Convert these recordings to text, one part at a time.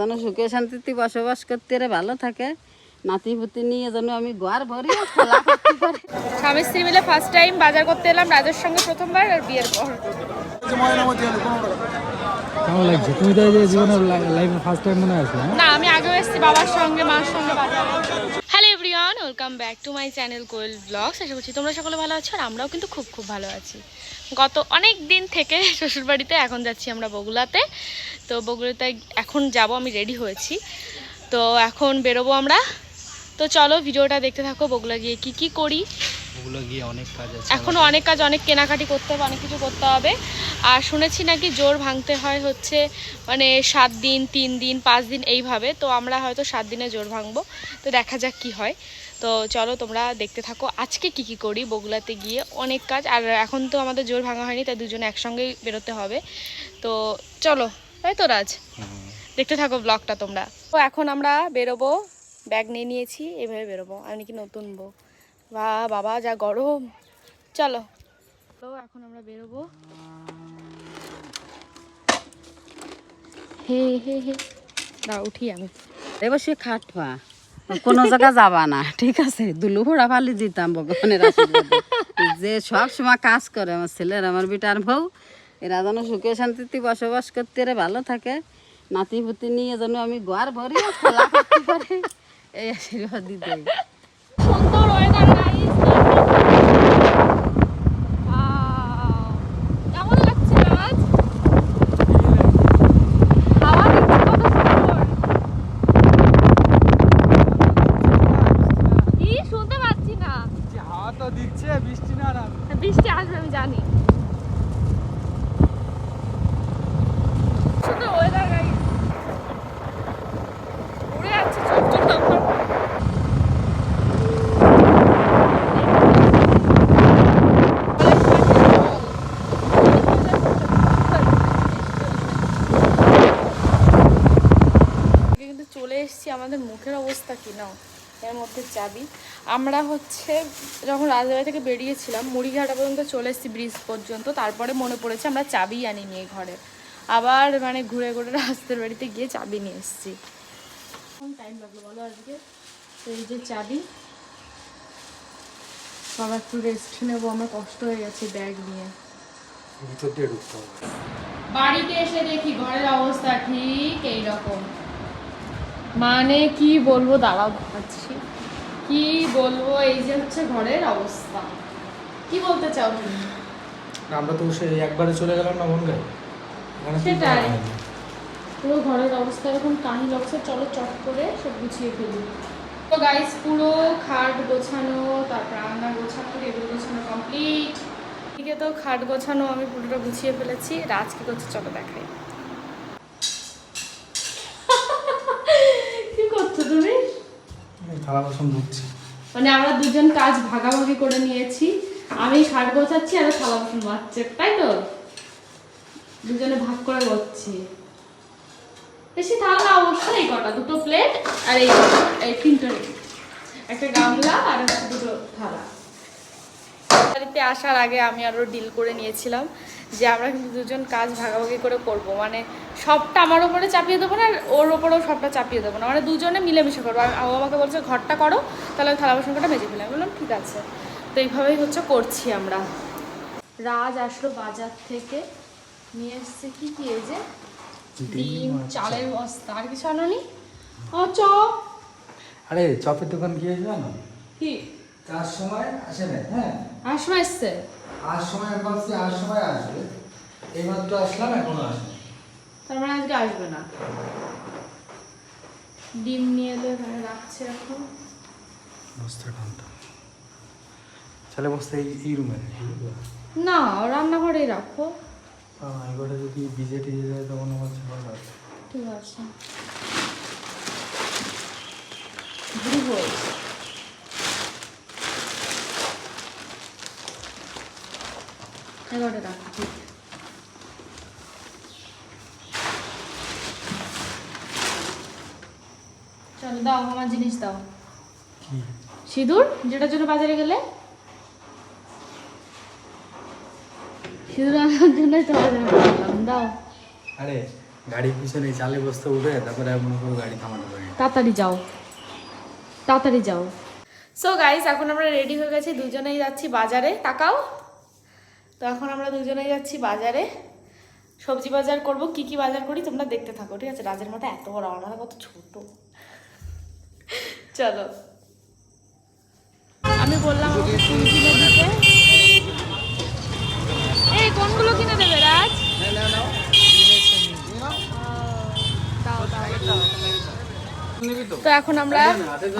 যেন সুখে শান্তিতে বসবাস করতে আরে ভালো থাকে। নাতি পুতি নিয়ে যেন আমি গোয়ার ভরি খেলা করতে পারি। স্বামী স্ত্রী মিলে ফার্স্ট টাইম বাজার করতে এলাম রাজের সঙ্গে প্রথমবার আর বিয়ের পর। কেমন লাগছে? তুমি তো জীবনের লাইফে ফার্স্ট টাইম মনে আছে হ্যাঁ? না আমি আগেও এসেছি বাবার সঙ্গে মার সঙ্গে। Welcome back to my channel Koel vlogs আশা করছি তোমরা সকলে ভালো আছো আর আমরাও কিন্তু খুব খুব ভালো আছি। গত অনেক দিন থেকে শ্বশুরবাড়িতে এখন যাচ্ছি আমরা বগুলাতে। তো বগুলাতে এখন যাব আমি রেডি হয়েছি। তো এখন বেরোবো আমরা। তো চলো ভিডিওটা দেখতে থাকো বগুলা গিয়ে কি কি করি। ওগুলো গিয়ে অনেক কাজ আছে এখনও অনেক কাজ অনেক কেনাকাটি করতে হবে অনেক কিছু করতে হবে। আর শুনেছি নাকি জোর ভাঙতে হয় হচ্ছে মানে সাত দিন তিন দিন পাঁচ দিন এইভাবে। তো আমরা হয়তো সাত দিনে জোর ভাঙবো। তো দেখা যাক কি হয়। তো চলো তোমরা দেখতে থাকো আজকে কি কি করি বগুলাতে গিয়ে অনেক কাজ, আর এখন তো আমাদের জোর ভাঙা হয়নি, তাই দুজনে একসঙ্গেই বেরোতে হবে। তো চলো, তাই তো রাজ? দেখতে থাকো ব্লগটা তোমরা। তো এখন আমরা বেরোবো ব্যাগ নিয়ে নিয়েছি, এভাবে বেরোবো। আমি নাকি নতুন বউ? বা বাবা, যা গরম। চলো। তো এখন আমরা বেরোবো। হে হে হে। দা উঠি আমি। এবার সে খাটবা কোনো জায়গা যাবা না, ঠিক আছে? দুলু ভোড়া ফালি দিতাম ভগবানের। যে সব সময় কাজ করে আমার ছেলের, আমার বিটার বউ, এরা যেন সুখে শান্তিতে বসবাস করতে এরা ভালো থাকে। নাতি পুতি নিয়ে যেন আমি গোয়ার ভরি এই আশীর্বাদ দিতে সুন্দর ওয়েদার গাইস কেমন লাগছে রাজ হাওয়া দিচ্ছে কত সুন্দর কি শুনতে পাচ্ছি না হাওয়া তো দিচ্ছে বৃষ্টি না না বৃষ্টি আসবে আমি জানি শুধু ওয়েদার গাইস উড়ে যাচ্ছে ছোট ছোট কিন্তু চলে এসেছি আমাদের মুখের অবস্থা কি নাও এর মধ্যে চাবি আমরা হচ্ছে যখন রাজবাড়ি থেকে বেরিয়েছিলাম মুড়িঘাটা পর্যন্ত চলে এসেছি ব্রিজ পর্যন্ত। তারপরে মনে পড়েছে আমরা চাবি আনি নিয়ে ঘরে। আবার মানে ঘুরে ঘুরে রাস্তার বাড়িতে গিয়ে চাবি নিয়ে এসেছি। টাইম লাগল বলো আজকে? তো এই যে চাবি বাবা একটু রেস্ট নেব আমার কষ্ট হয়ে গেছে ব্যাগ নিয়ে। বাড়িতে এসে দেখি ঘরের অবস্থা ঠিক এই রকম মানে কি বলব দাঁড়াও দেখাচ্ছি। কি বলব এই যে হচ্ছে ঘরের অবস্থা। কি বলতে চাও তুমি? আমরা তো সেই একবারে চলে গেলাম না মন গায়ে সেটাই। পুরো ঘরের অবস্থা এরকম কাহি লাগছে চলো চট করে সব গুছিয়ে ফেলি। তো গাইস পুরো খাট গোছানো তারপর রান্না গোছানো টেবিল গোছানো কমপ্লিট এদিকে তো খাট গোছানো আমি পুরোটা গুছিয়ে ফেলেছি। রাজ কি করছে চলো দেখাই কি করছ তুমি এই থালা ধুচ্ছি মানে আমরা দুজন কাজ ভাগাভাগি করে নিয়েছি। আমি খাট গোছাচ্ছি আর থালা বাসন তাই তো? দুজনে ভাগ করে করছি বেশি থালা অবশ্যই কটা, দুটো প্লেট আর এই এই তিনটে একটা গামলা আর দুটো থালা। বাড়িতে আসার আগে আমি আরও ডিল করে নিয়েছিলাম যে আমরা কিন্তু দুজন কাজ ভাগাভাগি করে করব। মানে সবটা আমার ওপরে চাপিয়ে দেবো না আর ওর ওপরেও সবটা চাপিয়ে দেবো না। মানে দুজনে মিলেমিশে করব। ও আমাকে বলছে ঘরটা করো তাহলে থালা বাসন কটা মেজে ফেলাম আমি বললাম ঠিক আছে। তো এইভাবেই হচ্ছে করছি আমরা। রাজ আসলো বাজার থেকে। নিয়ে এসছে কি কি? এই যে ডিম চালের বস্তা। আর কিছু আনোনি? ও চ আরে চপের দোকান কি হয়েছে জানো কি? চার সময় আসে না হ্যাঁ? আসব এসছে আর সময় আমি ভাবছি আর সময় আসবে। এইমাত্র আসলাম এখনও আসবে তার মানে আজকে আসবে না। ডিম নিয়ে এলে রাখছে এখন। বস্তা টানতাম তাহলে বস্তা এই এই রুমে না রান্নাঘরেই রাখো। এবারে যদি ভিজে টিজে যায় তখন আমার ভালো আছে। ঠিক আছে ভুল হয়েছে এগারোটা রাখো ঠিক। চলো দাও আমার জিনিস দাও। সিঁদুর? যেটার জন্য বাজারে গেলে? সিঁদুর আনার জন্যই তো বাজারে গেলাম দাও। আরে গাড়ির পিছনে চালে বসতে উঠে তারপরে মনে করো গাড়ি পারি তাড়াতাড়ি যাও। তাড়াতাড়ি যাও। সো গাইস এখন আমরা রেডি হয়ে গেছি দুজনেই যাচ্ছি বাজারে। তাকাও। তো এখন আমরা দুজনেই যাচ্ছি বাজারে। সবজি বাজার করব। কি কি বাজার করি তোমরা দেখতে থাকো, ঠিক আছে? রাজের মাথা এত বড়, আমার কত ছোট। চলো। আমি বললাম এই, কোনগুলো কিনে দেবে, রাজ? তো এখন আমরা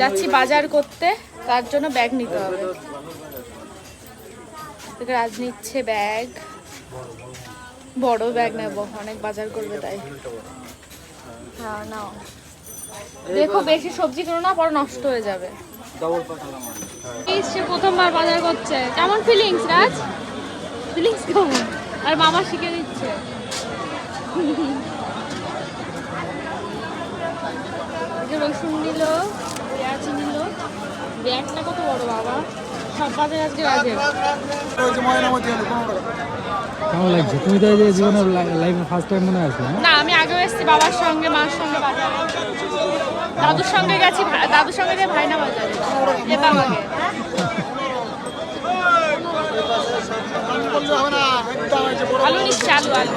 যাচ্ছি বাজার করতে। তার জন্য ব্যাগ নিতে হবে। রাজ নিচ্ছে ব্যাগ। বড় ব্যাগ নেব অনেক বাজার করবে তাই। হ্যাঁ নাও। দেখো বেশি সবজি কিনো না পরে নষ্ট হয়ে যাবে। সে প্রথমবার বাজার করছে কেমন ফিলিংস রাজ? ফিলিংস কেমন? আর মামা শিখে দিচ্ছে। রসুন নিল পেঁয়াজ নিল। ব্যাগটা কত বড় বাবা? কেমন লাগছে? তুমি তো যে জীবনের লাইফে ফার্স্ট টাইম মনে আছে হ্যাঁ? না আমি আগেও এসেছি বাবার সঙ্গে মার সঙ্গে বাজারে। দাদুর সঙ্গে গেছি দাদুর সঙ্গে যে ভাইনা বাজারে। যেতাম আগে। আলু নিচ্ছি আলু আলু।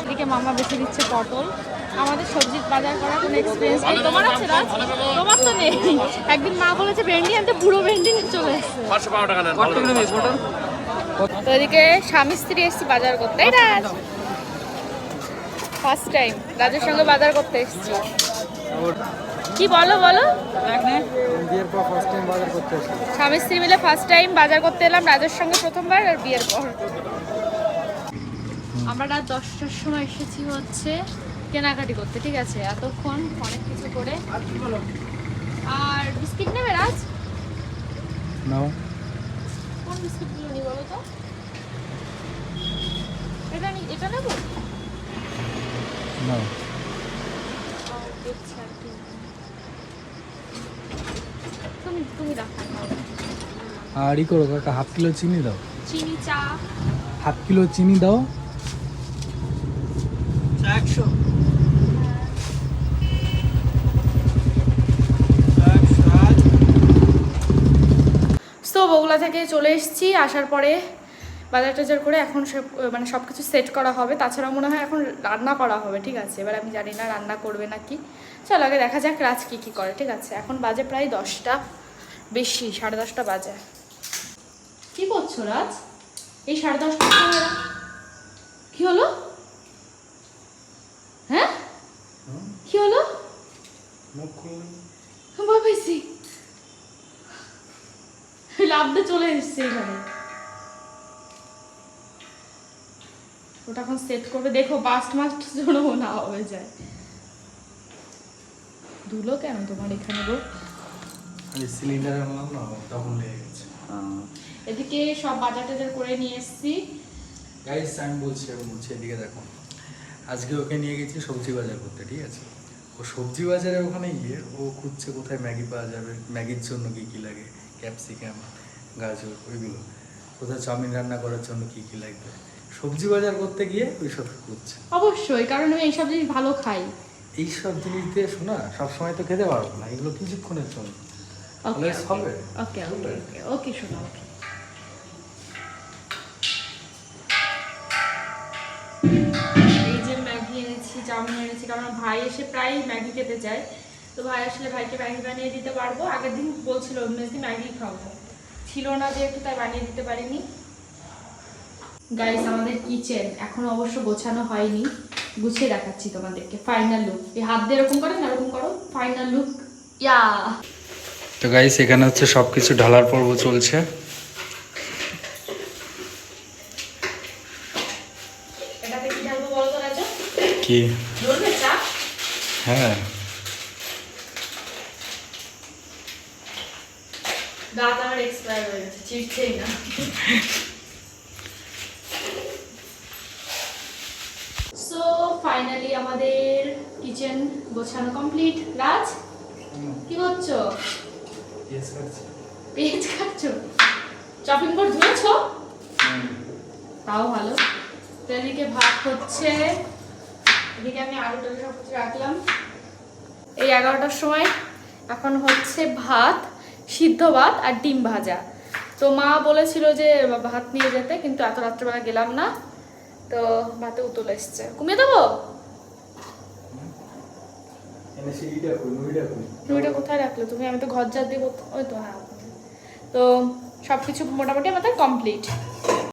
এদিকে মামা বেশি দিচ্ছে পটল। আমাদের সবজির বাজার করার কোনো এক্সপিরিয়েন্স নেই। তোমার আছে রাজ? তোমার তো নেই। একদিন মা বলেছে ভেন্ডি আনতে বুড়ো ভেন্ডি নিয়ে চলে এসছে তো এদিকে স্বামী স্ত্রী এসছি বাজার করতে। ফার্স্ট টাইম রাজের সঙ্গে বাজার করতে এসছি। কি বলো বলো? বিয়ের পর ফার্স্ট টাইম বাজার করতে এসেছি। স্বামী স্ত্রী মিলে ফার্স্ট টাইম বাজার করতে এলাম রাজের সঙ্গে প্রথমবার আর বিয়ের পর। আমরা রাত দশটার সময় এসেছি হচ্ছে কেনাকাটি করতে ঠিক আছে? এতক্ষণ অনেক কিছু করে। আর বিস্কিট নেবে রাজ? নাও। বিস্কিটগুলো নি বলো তো এটা নি এটা নেব দেখছি আর কি। তুমি তুমি রাখা। আর ই করো কাকা হাফ কিলো চিনি দাও চিনি চা হাফ কিলো চিনি দাও তো বগুলা থেকে চলে এসেছি আসার পরে বাজার টাজার করে এখন সব মানে সব কিছু সেট করা হবে। তাছাড়া মনে হয় এখন রান্না করা হবে ঠিক আছে? এবার আমি জানি না রান্না করবে নাকি চলো আগে দেখা যাক রাজ কী কী করে ঠিক আছে? এখন বাজে প্রায় দশটা বেশি সাড়ে দশটা বাজে। কি করছ রাজ? এই সাড়ে দশটার সময় কি হলো? হ্যাঁ? কি হলো? মুখ লাভ দিয়ে চলে এসছে এখানে। ওটা এখন সেট করবে। দেখো বাস্ট মাস্ট যেন না হয়ে যায়। ধুলো কেন তোমার এখানে গো? সিলিন্ডার আনলাম না তখন লেগে গেছে। এদিকে সব বাজার টাজার করে নিয়ে এসেছি। গাইস আমি বলছি আমি বলছি এদিকে দেখো। আজকে ওকে নিয়ে গেছি সবজি বাজার করতে ঠিক আছে? ও সবজি বাজারে ওখানে গিয়ে ও খুঁজছে কোথায় ম্যাগি পাওয়া যাবে ম্যাগির জন্য কী কী লাগে। ক্যাপসিকাম গাজর ওইগুলো। কোথায় চাউমিন রান্না করার জন্য কী কী লাগবে? সবজি বাজার করতে গিয়ে ওই সব খুঁজছে। অবশ্যই কারণ আমি এইসব জিনিস ভালো খাই। এইসব জিনিস দিয়ে শোনা সবসময় তো খেতে পারব না এগুলো কিছুক্ষণের জন্য। ওকে হবে। ওকে ওকে ওকে ওকে ওকে। এই যে ম্যাগি এনেছি চাউমিন এনেছি কারণ ভাই এসে প্রায় ম্যাগি খেতে চায়। তো ভাই আসলে ভাইকে ম্যাগি বানিয়ে দিতে পারব। আগের দিন বলছিল মেজদি ম্যাগি খাব। ছিল না যেহেতু তাই বানিয়ে দিতে পারিনি। গাইস আমাদের কিচেন এখন অবশ্য গোছানো হয়নি। গুছিয়ে দেখাচ্ছি তোমাদেরকে ফাইনাল লুক এই হাত দিয়ে এরকম করো না এরকম করো। Final look yeah. তো গাইস এখানে হচ্ছে সব কিছু ঢালার পর্ব চলছে। কি হ্যাঁ। দাঁত আমার এক্সপায়ার হয়ে গেছে চিটছেই না সো ফাইনালি আমাদের কিচেন গোছানো কমপ্লিট রাজ কি করছ? কাটছে। পেঁয়াজ খাচ্ছো চপিং বোর্ড ধুয়েছো? তাও ভালো। তো এদিকে ভাত হচ্ছে। এদিকে আমি আলু টালু সব কিছু রাখলাম। এই এগারোটার সময়। এখন হচ্ছে ভাত। সিদ্ধ ভাত আর ডিম ভাজা। তো মা বলেছিল যে ভাত নিয়ে যেতে কিন্তু এত রাত্রেবেলা গেলাম না। তো ভাতে উতল এসছে। কমিয়ে দেবো? নুইটা কোথায় রাখলে তুমি? আমি তো ঘর যা দিয়ে ওই তো হ্যাঁ। তো সব কিছু মোটামুটি আমাদের কমপ্লিট